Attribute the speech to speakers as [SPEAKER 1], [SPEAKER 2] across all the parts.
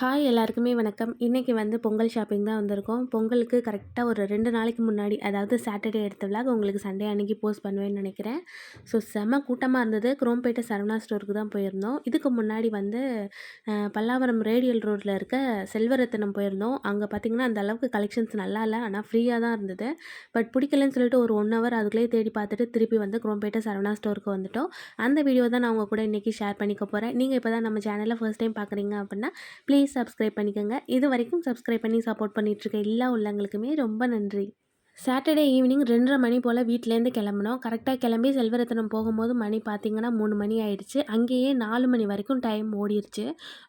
[SPEAKER 1] Hi எல்லாருக்குமே வணக்கம். இன்றைக்கி வந்து பொங்கல் ஷாப்பிங் தான் வந்திருக்கோம். பொங்கலுக்கு கரெக்டாக ஒரு ரெண்டு நாளைக்கு முன்னாடி அதாவது சாட்டர்டே எடுத்த விலாக் உங்களுக்கு சண்டே அன்றைக்கி போஸ்ட் பண்ணுவேன்னு நினைக்கிறேன். ஸோ செம்ம கூட்டமாக இருந்தது. குரோம்பேட்டை சரவணா ஸ்டோருக்கு தான் போயிருந்தோம். இதுக்கு முன்னாடி வந்து பல்லாவரம் ரேடியல் ரோட்டில் இருக்க செல்வரத்தனம் போயிருந்தோம். அங்கே பார்த்திங்கன்னா அந்த அளவுக்கு கலெக்ஷன்ஸ் நல்லா இல்லை. ஆனால் ஃப்ரீயாக தான் இருந்தது. பட் பிடிக்கலன்னு சொல்லிட்டு ஒரு ஒன் ஹவர் அதுக்குள்ளேயே தேடி பார்த்துட்டு திருப்பி வந்து குரோம்பேட்டை சரவணா ஸ்டோருக்கு வந்துட்டோம். அந்த வீடியோ தான் நான் உங்கள் கூட இன்றைக்கி ஷேர் பண்ணிக்க போகிறேன் நீங்கள் இப்போ தான் நம்ம சேனலில் ஃபர்ஸ்ட் டைம் பார்க்குறீங்க அப்படின்னா ப்ளீஸ் சப்ஸ்கிரைப் பண்ணிக்கோங்க. இது வரைக்கும் சப்ஸ்கிரைப் பண்ணி சப்போர்ட் பண்ணிகிட்ருக்க எல்லா உள்ளங்களுக்குமே ரொம்ப நன்றி. சாட்டர்டே ஈவினிங் ரெண்டரை மணி போல் வீட்டிலேருந்து கிளம்புனோம். கரெக்டாக கிளம்பி செல்வரத்தனம் போகும்போது மணி பார்த்திங்கன்னா மூணு மணி ஆயிடுச்சு. அங்கேயே நாலு மணி வரைக்கும் டைம் ஓடிடுச்சு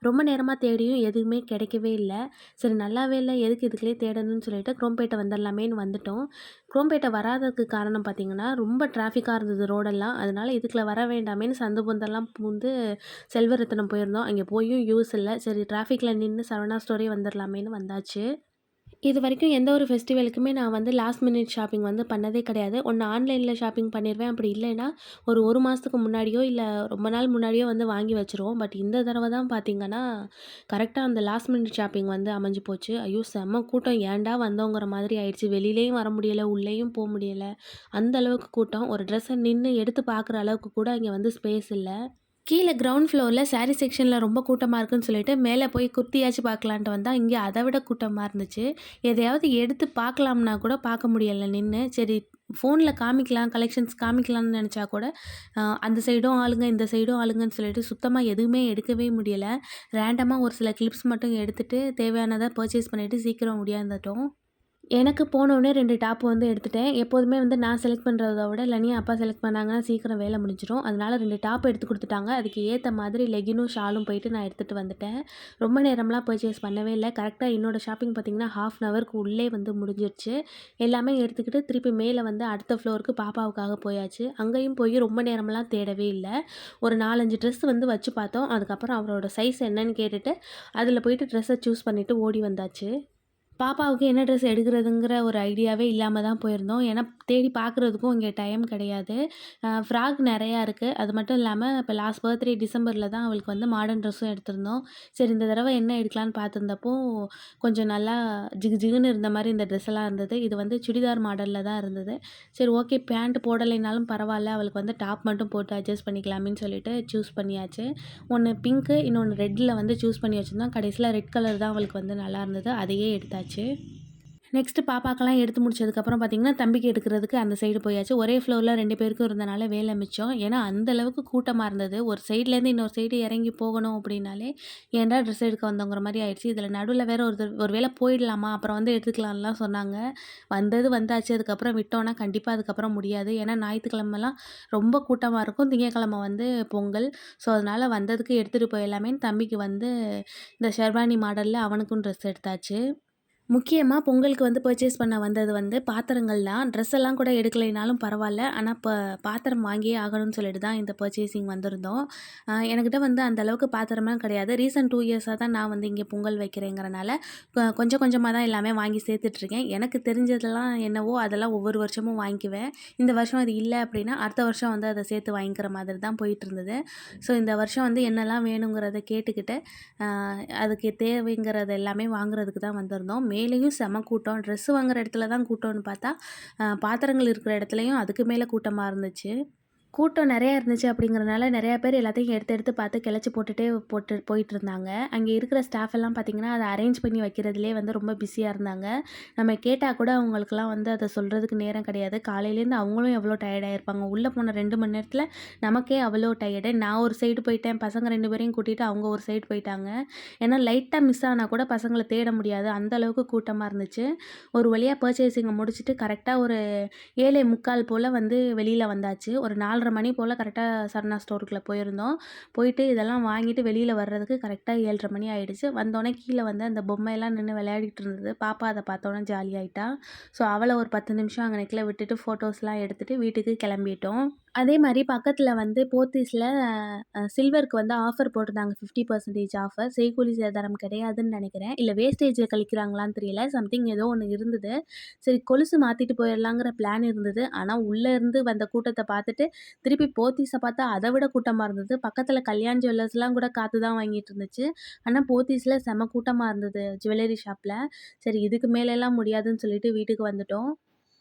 [SPEAKER 1] ரொம்ப நேரமாக தேடியும் எதுவுமே கிடைக்கவே இல்லை. சரி நல்லாவே இல்லை. எதுக்கு இதுக்குள்ளே தேடணும்னு சொல்லிட்டு குரோம்பேட்டை வந்துடலாமேன்னு வந்துட்டோம். குரோம்பேட்டை வராததுக்கு காரணம் பார்த்திங்கன்னா ரொம்ப டிராஃபிக்காக இருந்தது ரோடெல்லாம் அதனால் இதுக்குள்ள வர வேண்டாமேன்னு சந்து பொந்தெல்லாம் பூந்து செல்வரத்தனம் போயிருந்தோம். அங்கே போயும் யூஸ் இல்லை. சரி டிராஃபிக்கில் நின்று சரவணா ஸ்டோரி வந்துடலாமேன்னு வந்தாச்சு. இது வரைக்கும் எந்த ஒரு ஃபெஸ்டிவலுக்குமே நான் வந்து லாஸ்ட் மினிட் ஷாப்பிங் வந்து பண்ணதே கிடையாது. ஒன்று ஆன்லைனில் ஷாப்பிங் பண்ணிடுவேன் அப்படி இல்லைன்னா ஒரு ஒரு மாதத்துக்கு முன்னாடியோ இல்லை ரொம்ப நாள் முன்னாடியோ வந்து வாங்கி வச்சுருவோம். பட் இந்த தடவை தான் பார்த்திங்கன்னா கரெக்டாக அந்த லாஸ்ட் மினிட் ஷாப்பிங் வந்து அமைஞ்சு போச்சு. ஐயோ செம்ம கூட்டம். ஏன்டா வந்தோங்கிற மாதிரி ஆயிடுச்சு. வெளியிலையும் வர முடியலை உள்ளேயும் போக முடியலை. அந்த அளவுக்கு கூட்டம். ஒரு ட்ரெஸ்ஸை நின்று எடுத்து பார்க்குற அளவுக்கு கூட இங்கே வந்து ஸ்பேஸ் இல்லை. கீழே கிரவுண்ட் ஃப்ளோரில் சாரீ செக்ஷனில் ரொம்ப கூட்டமாக இருக்குன்னு சொல்லிட்டு மேலே போய் குர்த்தியாச்சு பார்க்கலான்ட்டு வந்தால் இங்கே அதை விட கூட்டமாக இருந்துச்சு. எதையாவது எடுத்து பார்க்கலாம்னா கூட பார்க்க முடியலை. நின்று சரி ஃபோனில் காமிக்கலாம் கலெக்ஷன்ஸ் காமிக்கலாம்னு நினச்சா கூட அந்த சைடும் ஆளுங்க இந்த சைடும் ஆளுங்கன்னு சொல்லிட்டு சுத்தமாக எதுவுமே எடுக்கவே முடியலை. ரேண்டமாக ஒரு சில கிளிப்ஸ் மட்டும் எடுத்துகிட்டு தேவையானதை பர்ச்சேஸ் பண்ணிவிட்டு சீக்கிரம் முடியாந்துட்டோம். எனக்கு போனோடனே ரெண்டு டாப் வந்து எடுத்துட்டேன். எப்போதுமே வந்து நான் செலக்ட் பண்ணுறத விட லனியா அப்பா செலக்ட் பண்ணாங்கன்னா சீக்கிரம் வேலை முடிஞ்சிடும் அதனால் ரெண்டு டாப் எடுத்து கொடுத்துட்டாங்க. அதுக்கு ஏற்ற மாதிரி லெகினும் ஷாலும் போயிட்டு நான் எடுத்துகிட்டு வந்துட்டேன். ரொம்ப நேரம்லாம் பர்ச்சேஸ் பண்ணவே இல்லை. கரெக்டாக என்னோடய ஷாப்பிங் பார்த்திங்கன்னா ஹாஃப் அன் ஹவருக்கு உள்ளே வந்து முடிஞ்சிருச்சு. எல்லாமே எடுத்துக்கிட்டு திருப்பி மேலே வந்து அடுத்த ஃப்ளோருக்கு பாப்பாவுக்காக போயாச்சு. அங்கேயும் போய் ரொம்ப நேரம்லாம் தேடவே இல்லை. ஒரு நாலஞ்சு ட்ரெஸ் வந்து வச்சு பார்த்தோம். அதுக்கப்புறம் அவரோட சைஸ் என்னன்னு கேட்டுட்டு அதில் போயிட்டு ட்ரெஸ்ஸை சூஸ் பண்ணிவிட்டு ஓடி வந்தாச்சு. பாப்பாவுக்கு என்ன ட்ரெஸ் எடுக்கிறதுங்கிற ஒரு ஐடியாவே இல்லாமல் தான் போயிருந்தோம். ஏன்னா தேடி பார்க்குறதுக்கும் இங்கே டைம் கிடையாது. ஃப்ராக் நிறையா இருக்குது அது மட்டும் இல்லாமல் இப்போ லாஸ்ட் பர்த்டே டிசம்பரில் தான் அவளுக்கு வந்து மாடர்ன் ட்ரெஸ்ஸும் எடுத்திருந்தோம். சரி இந்த தடவை என்ன எடுக்கலான்னு பார்த்துருந்தப்போ கொஞ்சம் நல்லா ஜிகு ஜிகுன்னு இருந்த மாதிரி இந்த ட்ரெஸ் எல்லாம் இருந்தது. இது வந்து சுடிதார் மாடலில் தான் இருந்தது. சரி ஓகே பேண்ட் போடலைனாலும் பரவாயில்ல. அவளுக்கு வந்து டாப் மட்டும் போட்டு அட்ஜஸ்ட் பண்ணிக்கலாமின்னு சொல்லிட்டு சூஸ் பண்ணியாச்சு. ஒன்று பிங்க்கு இன்னொன்று ரெட்டில் வந்து சூஸ் பண்ணி வச்சுருந்தோம். கடைசியில் ரெட் கலர் தான் அவளுக்கு வந்து நல்லா இருந்தது. அதையே எடுத்தாச்சு. ஆச்சு நெக்ஸ்ட்டு பாப்பாக்கெல்லாம் எடுத்து முடிச்சதுக்கப்புறம் பார்த்திங்கன்னா தம்பிக்கு எடுக்கிறதுக்கு அந்த சைடு போயாச்சு. ஒரே ஃப்ளோரில் ரெண்டு பேருக்கும் இருந்தனால வேலை மிச்சம். ஏன்னா அந்தளவுக்கு கூட்டமாக இருந்தது. ஒரு சைட்லேருந்து இன்னொரு சைடு இறங்கி போகணும் அப்படின்னாலே ஏன்டா ட்ரெஸ் எடுக்க வந்தவங்கிற மாதிரி ஆயிடுச்சு. இதில் நடுவில் வேறு ஒரு ஒரு வேளை போயிடலாமா? அப்புறம் வந்து எடுத்துக்கலாம்லாம் சொன்னாங்க. வந்தது வந்தாச்சு. அதுக்கப்புறம் விட்டோன்னா கண்டிப்பாக அதுக்கப்புறம் முடியாது. ஏன்னா ஞாயிற்றுக்கிழமெல்லாம் ரொம்ப கூட்டமாக இருக்கும். திங்கக்கிழமை வந்து பொங்கல். ஸோ அதனால் வந்ததுக்கு எடுத்துகிட்டு போயிடலாமே தம்பிக்கு வந்து இந்த ஷெர்வானி மாடலில் அவனுக்கும் ட்ரெஸ் எடுத்தாச்சு. முக்கியமாக பொங்கலுக்கு வந்து பர்ச்சேஸ் பண்ண வந்தது வந்து பாத்திரங்கள் தான். ட்ரெஸ் எல்லாம் கூட எடுக்கலைனாலும் பரவாயில்ல. ஆனால் இப்போ பாத்திரம் வாங்கியே ஆகணும்னு சொல்லிட்டு தான் இந்த பர்ச்சேசிங் வந்திருந்தோம். என்கிட்ட வந்து அந்த அளவுக்கு பாத்திரம்லாம் கிடையாது. ரீசன்ட் டூ இயர்ஸாக தான் நான் வந்து இங்கே பொங்கல் வைக்கிறேங்கிறனால கொஞ்சம் கொஞ்சமாக தான் எல்லாமே வாங்கி சேர்த்துட்ருக்கேன். எனக்கு தெரிஞ்சதெல்லாம் என்னவோ அதெல்லாம் ஒவ்வொரு வருஷமும் வாங்கிக்குவேன். இந்த வருஷம் அது இல்லை அப்படின்னா அடுத்த வருஷம் வந்து அதை சேர்த்து வாங்கிக்கிற மாதிரி தான் போயிட்டு இருந்தது ஸோ இந்த வருஷம் வந்து என்னெல்லாம் வேணுங்கிறத கேட்டுக்கிட்டு அதுக்கு தேவைங்கிறது எல்லாமே வாங்குறதுக்கு தான் வந்திருந்தோம். மே மேலேயும் செம கூட்டம். ட்ரெஸ்ஸு வாங்குற இடத்துல தான் கூட்டம்னு பார்த்தா பாத்திரங்கள் இருக்கிற இடத்துலையும் அதுக்கு மேலே கூட்டமாக இருந்துச்சு. கூட்டம் நிறையா இருந்துச்சு அப்படிங்கிறனால நிறையா பேர் எல்லாத்தையும் எடுத்து எடுத்து பார்த்து கிளச்சி போட்டுகிட்டே போட்டு போயிட்டு இருந்தாங்க அங்கே இருக்கிற ஸ்டாஃப் எல்லாம் பார்த்திங்கன்னா அதை அரேஞ்ச் பண்ணி வைக்கிறதுலே வந்து ரொம்ப பிஸியாக இருந்தாங்க. நம்ம கேட்டால் கூட அவங்களுக்குலாம் வந்து அதை சொல்கிறதுக்கு நேரம் கிடையாது. காலையிலேருந்து அவங்களும் எவ்வளோ டயர்டாக இருப்பாங்க உள்ளே போன ரெண்டு மணி நேரத்தில் நமக்கே அவ்வளோ டயர்டு நான் ஒரு சைடு போயிட்டேன் பசங்க ரெண்டு பேரையும் கூட்டிகிட்டு அவங்க ஒரு சைடு போயிட்டாங்க. ஏன்னா லைட்டாக மிஸ் ஆனால் கூட பசங்களை தேட முடியாது. அந்த அளவுக்கு கூட்டமாக இருந்துச்சு. ஒரு வழியாக பர்ச்சேசிங்கை முடிச்சுட்டு கரெக்டாக ஒரு ஏழை முக்கால் போல் வந்து வெளியில் வந்தாச்சு. ஒரு நாலு நாலரை மணி போல் கரெக்டாக சரணா ஸ்டோருக்குள்ளே போயிருந்தோம். போயிட்டு இதெல்லாம் வாங்கிட்டு வெளியில் வர்றதுக்கு கரெக்டாக ஏழரை மணி ஆகிடுச்சு வந்தோடனே கீழே வந்து அந்த பொம்மையெல்லாம் நின்று விளையாடிட்டு இருந்தது. பாப்பா அதை பார்த்தோன்னே ஜாலியாகிட்டா ஸோ அவளை ஒரு பத்து நிமிஷம் அங்கே நெக்கில் விட்டுட்டு ஃபோட்டோஸ்லாம் எடுத்துகிட்டு வீட்டுக்கு கிளம்பிட்டோம். அதே மாதிரி பக்கத்தில் வந்து போத்தீஸ்ல சில்வருக்கு வந்து ஆஃபர் போட்டிருந்தாங்க 50% ஆஃபர். செய்கூலி சேதாரம் கிடையாதுன்னு நினைக்கிறேன் இல்லை வேஸ்டேஜை கழிக்கிறாங்களான்னு தெரியல. சம்திங் ஏதோ ஒன்று இருந்தது. சரி கொலுசு மாற்றிட்டு போயிடலாங்கிற பிளான் இருந்தது. ஆனால் உள்ளே இருந்து வந்த கூட்டத்தை பார்த்துட்டு, திருப்பி போத்தீஸை பார்த்தா அதை விட கூட்டமாக இருந்தது. பக்கத்தில் கல்யாண் ஜுவல்லர்ஸ்லாம் கூட காத்து தான் வாங்கிட்டு இருந்துச்சு. ஆனால் போத்தீஸில் செம கூட்டமாக இருந்தது ஜுவல்லரி ஷாப்பில் சரி இதுக்கு மேலெல்லாம் முடியாதுன்னு சொல்லிட்டு வீட்டுக்கு வந்துட்டோம்.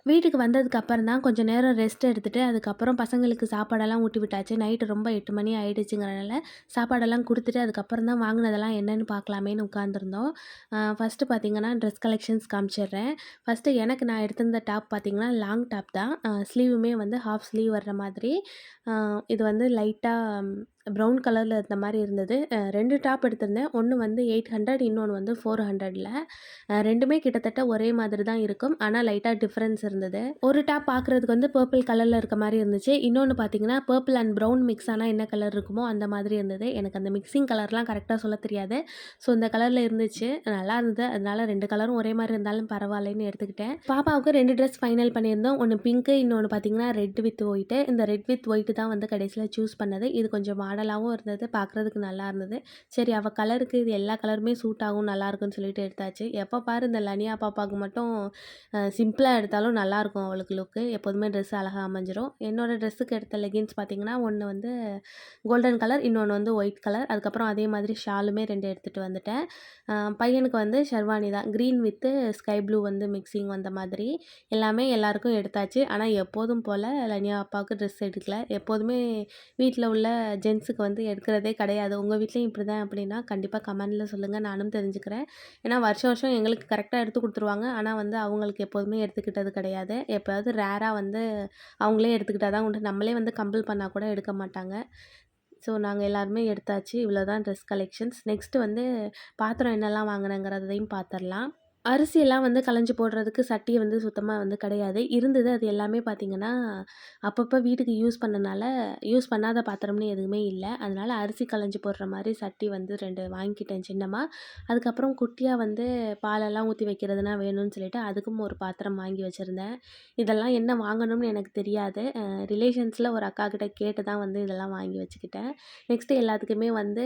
[SPEAKER 1] வீட்டுக்கு வந்ததுக்கு அப்புறம் தான் கொஞ்சம் நேரம் ரெஸ்ட் எடுத்துட்டு, அதுக்கப்புறம் பசங்களுக்கு சாப்பாடெல்லாம் ஊட்டி விட்டாச்சு. நைட்டு ரொம்ப எட்டு மணி ஆகிடுச்சுங்கிறனால சாப்பாடெல்லாம் கொடுத்துட்டு அதுக்கப்புறம் தான் வாங்கினதெல்லாம் என்னென்னு பார்க்கலாமேன்னு உட்காந்துருந்தோம். ஃபஸ்ட்டு ஃபர்ஸ்ட்டு பார்த்தீங்கன்னா, ட்ரெஸ் கலெக்ஷன்ஸ் காமிச்சிடுறேன். ஃபர்ஸ்ட்டு எனக்கு நான் எடுத்திருந்த டாப் பார்த்திங்கன்னா லாங் டாப் தான். ஸ்லீவுமே வந்து ஹாஃப் ஸ்லீவ் வர்ற மாதிரி. இது வந்து லைட்டாக ப்ரவுன் கலரில் இருந்த மாதிரி இருந்தது. ரெண்டு டாப் எடுத்திருந்தேன். ஒன்று வந்து எயிட் ஹண்ட்ரட் இன்னொன்று வந்து ஃபோர் ஹண்ட்ரடில் ரெண்டுமே கிட்டத்தட்ட ஒரே மாதிரி தான் இருக்கும். ஆனால் லைட்டாக டிஃப்ரென்ஸ் இருந்தது. ஒரு டாப் பார்க்குறதுக்கு வந்து பர்பிள் கலரில் இருக்க மாதிரி இருந்துச்சு. இன்னொன்று பார்த்தீங்கன்னா, பர்பிள் அண்ட் ப்ரௌன் மிக்ஸ் ஆனால் என்ன கலர் இருக்குமோ அந்த மாதிரி இருந்தது. எனக்கு அந்த மிக்ஸிங் கலர்லாம் கரெக்டாக சொல்ல தெரியாது. ஸோ இந்த கலரில் இருந்துச்சு. நல்லா இருந்தது. அதனால ரெண்டு கலரும் ஒரே மாதிரி இருந்தாலும் பரவாயில்லன்னு எடுத்துக்கிட்டேன். பாப்பாவுக்கு ரெண்டு ட்ரெஸ் ஃபைனல் பண்ணியிருந்தோம். ஒன்று பிங்க்கு, இன்னொன்று பார்த்தீங்கன்னா, ரெட் வித் ஒயிட்டு. இந்த ரெட் வித் ஒயிட்டு தான் வந்து கடைசியில் சூஸ் பண்ணது. இது கொஞ்சம் மாடலாகவும் இருந்தது. பார்க்குறதுக்கு நல்லா இருந்தது. சரி அவள் கலருக்கு இது எல்லா கலருமே சூட் ஆகும் நல்லாயிருக்குன்னு சொல்லிட்டு எடுத்தாச்சு. எப்போ பாரு இந்த லனியா பாப்பாவுக்கு மட்டும் சிம்பிளாக எடுத்தாலும் நல்லாயிருக்கும் அவளுக்கு லுக்கு. எப்போதுமே ட்ரெஸ் அழகாக அமைஞ்சிரும். என்னோடய ட்ரெஸ்ஸுக்கு எடுத்த லெகின்ஸ் பார்த்தீங்கன்னா, ஒன்று வந்து கோல்டன் கலர், இன்னொன்று வந்து ஒயிட் கலர். அதுக்கப்புறம் அதே மாதிரி ஷாலுமே ரெண்டு எடுத்துகிட்டு வந்துட்டேன். பையனுக்கு வந்து ஷெர்வானி தான். க்ரீன் வித்து ஸ்கை ப்ளூ வந்து மிக்சிங் வந்த மாதிரி. எல்லாமே எல்லாருக்கும் எடுத்தாச்சு. ஆனால் எப்போதும் போல் லனியா அப்பாவுக்கு ட்ரெஸ் எடுக்கல. எப்போதுமே வீட்டில் உள்ள ஜென்ஸ் ஃப்ரெண்ட்ஸுக்கு வந்து எடுக்கிறதே கிடையாது. உங்கள் வீட்லேயும் இப்படி தான் அப்படின்னா, கண்டிப்பாக கமெண்டில் சொல்லுங்கள் நானும் தெரிஞ்சுக்கிறேன். ஏன்னா வருஷம் வருஷம் எங்களுக்கு கரெக்டாக எடுத்து கொடுத்துருவாங்க ஆனால் வந்து அவங்களுக்கு எப்போதுமே எடுத்துக்கிட்டது கிடையாது. எப்போயாவது ரேராக வந்து அவங்களே எடுத்துக்கிட்டால் தான் உண்டு. நம்மளே வந்து கம்பல் பண்ணால் கூட எடுக்க மாட்டாங்க. ஸோ நாங்கள் எல்லாருமே எடுத்தாச்சு. இவ்வளோதான் ட்ரெஸ் கலெக்ஷன்ஸ். நெக்ஸ்ட்டு வந்து பாத்திரம் என்னெல்லாம் வாங்கினங்கிறதையும் பார்த்துடலாம் அரிசியெல்லாம் வந்து களைஞ்சி போடுறதுக்கு சட்டி வந்து சுத்தமாக வந்து கிடையாது. இருந்தது. அது எல்லாமே பார்த்திங்கன்னா அப்பப்போ வீட்டுக்கு யூஸ் பண்ணனால, யூஸ் பண்ணாத பாத்திரம்னு எதுவுமே இல்லை அதனால் அரிசி களைஞ்சி போடுற மாதிரி சட்டி வந்து ரெண்டு வாங்கிக்கிட்டேன் சின்னமாக அதுக்கப்புறம் குட்டியாக வந்து பாலெல்லாம் ஊற்றி வைக்கிறதுனா வேணும்னு சொல்லிட்டு, அதுக்கும் ஒரு பாத்திரம் வாங்கி வச்சுருந்தேன் இதெல்லாம் என்ன வாங்கணும்னு எனக்கு தெரியாது. ரிலேஷன்ஸில் ஒரு ஒரு அக்காகிட்ட கேட்டு தான் வந்து இதெல்லாம் வாங்கி வச்சுக்கிட்டேன். நெக்ஸ்ட்டு எல்லாத்துக்குமே வந்து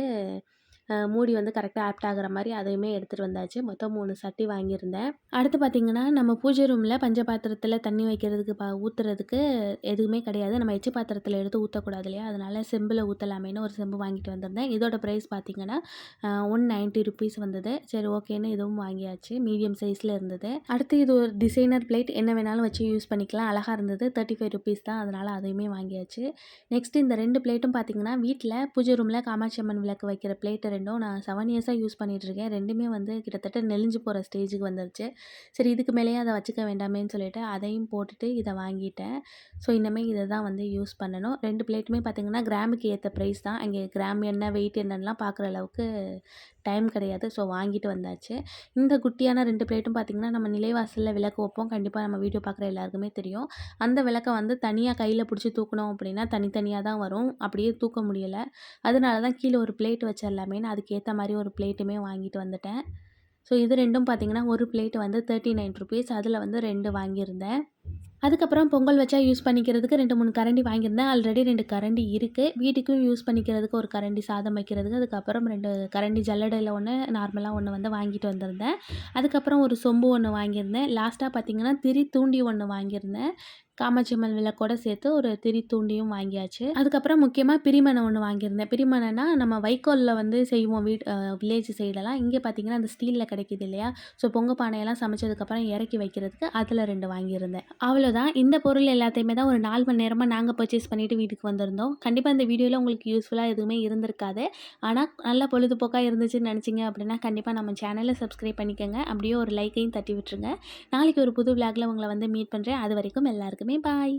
[SPEAKER 1] மூடி வந்து கரெக்டாக ஆப்ட் ஆகுற மாதிரி அதையுமே எடுத்துகிட்டு வந்தாச்சு. மொத்தம் மூணு சட்டி வாங்கியிருந்தேன். அடுத்து பார்த்தீங்கன்னா, நம்ம பூஜை ரூமில் பஞ்ச பாத்திரத்தில் தண்ணி வைக்கிறதுக்கு பா ஊற்றுறதுக்கு எதுவுமே கிடையாது. நம்ம எச்சு பாத்திரத்தில் எடுத்து ஊற்றக்கூடாது இல்லையா? அதனால் செம்பில் ஊற்றலாமேன்னு ஒரு செம்பு வாங்கிட்டு வந்திருந்தேன். இதோட ப்ரைஸ் பார்த்தீங்கன்னா, அ 190 ருப்பீஸ் வந்தது. சரி ஓகேன்னு இதுவும் வாங்கியாச்சு. மீடியம் சைஸில் இருந்தது. அடுத்து இது ஒரு டிசைனர் பிளேட். என்ன வேணாலும் வச்சு யூஸ் பண்ணிக்கலாம். அழகாக இருந்தது. தேர்ட்டி ஃபைவ் ருபீஸ் தான். அதனால் அதையுமே வாங்கியாச்சு. நெக்ஸ்ட்டு இந்த ரெண்டு பிளேட்டும் பார்த்தீங்கன்னா, வீட்டில் பூஜை ரூமில் காமாட்சி அம்மன் விளக்கு வைக்கிற பிளேட் ரெண்டும் நான் செவன் இயர்ஸாக யூஸ் பண்ணிகிட்ருக்கேன் ரெண்டுமே வந்து கிட்டத்தட்ட நெளிஞ்சு போகிற ஸ்டேஜுக்கு வந்துருச்சு. சரி இதுக்கு மேலேயே அதை வச்சுக்க வேண்டாமேன்னு சொல்லிட்டு அதையும் போட்டுட்டு இதை வாங்கிட்டேன். ஸோ இனிமேல் இதை தான் வந்து யூஸ் பண்ணணும். ரெண்டு பிளேட்டுமே பார்த்திங்கன்னா கிராமுக்கு ஏற்ற ப்ரைஸ் தான். அங்கே கிராம் என்ன, வெயிட் என்னென்னலாம் பார்க்குற அளவுக்கு டைம் கிடையாது. ஸோ வாங்கிட்டு வந்தாச்சு. இந்த குட்டியான ரெண்டு பிளேட்டும் பார்த்தீங்கன்னா, நம்ம நிலைவாசலில் விளக்கு வைப்போம். கண்டிப்பாக நம்ம வீடியோ பார்க்குற எல்லாருக்குமே தெரியும். அந்த விளக்க வந்து தனியாக கையில் பிடிச்சி தூக்குனோம் அப்படின்னா, தனித்தனியாக தான் வரும். அப்படியே தூக்க முடியல. அதனால தான் கீழே ஒரு பிளேட் வச்சிரலாமேன்னு அதுக்கேற்ற மாதிரி ஒரு பிளேட்டுமே வாங்கிட்டு வந்துட்டேன். ஸோ இது ரெண்டும் பார்த்தீங்கன்னா, ஒரு பிளேட் வந்து தேர்ட்டி நைன் ருபீஸ் அதில் வந்து ரெண்டு வாங்கியிருந்தேன். அதுக்கப்புறம் பொங்கல் வச்சா யூஸ் பண்ணிக்கிறதுக்கு 2, 3 கரண்டி வாங்கியிருந்தேன். ஆல்ரெடி ரெண்டு கரண்டி இருக்குது வீட்டுக்கும் யூஸ் பண்ணிக்கிறதுக்கு ஒரு கரண்டி சாதம் வைக்கிறதுக்கு. அதுக்கப்புறம் ரெண்டு கரண்டி ஜல்லடையில் ஒன்று நார்மலாக ஒன்று வந்து வாங்கிட்டு வந்திருந்தேன். அதுக்கப்புறம் ஒரு சொம்பு ஒன்று வாங்கியிருந்தேன். லாஸ்ட்டாக பார்த்தீங்கன்னா, திரி தூண்டி ஒன்று வாங்கியிருந்தேன். காமாட்சி அம்மன் விளக்கோட சேர்த்து ஒரு திரி தூண்டியும் வாங்கியாச்சு. அதுக்கப்புறம் முக்கியமாக பிரிமனை ஒன்று வாங்கியிருந்தேன். பிரிமணன்னா நம்ம வைக்கோல்ல வந்து செய்வோம் வீட் வில்லேஜ் சைடெல்லாம். இங்கே பார்த்தீங்கன்னா, அந்த ஸ்டீலில் கிடைக்குது இல்லையா? ஸோ பொங்க பானையெல்லாம் சமைச்சதுக்கப்புறம் இறக்கி வைக்கிறதுக்கு அதில் ரெண்டு வாங்கியிருந்தேன். அவ்வளோதான். இந்த பொருள் எல்லாத்தையுமே தான் ஒரு நாலு மணி நேரமாக நாங்கள் பர்ச்சேஸ் பண்ணிவிட்டு வீட்டுக்கு வந்திருந்தோம். கண்டிப்பாக இந்த வீடியோவில் உங்களுக்கு யூஸ்ஃபுல்லாக எதுவுமே இருந்திருக்காது. ஆனால் நல்ல பொழுதுபோக்காக இருந்துச்சுன்னு நினச்சிங்க அப்படின்னா, கண்டிப்பாக நம்ம சேனலை சப்ஸ்கிரைப் பண்ணிக்கங்க. அப்படியே ஒரு லைக்கையும் தட்டி விட்டுருங்க. நாளைக்கு ஒரு புது விளாகில் உங்களை வந்து மீட் பண்ணுறேன் அது வரைக்கும் எல்லாருக்கும் பாய்.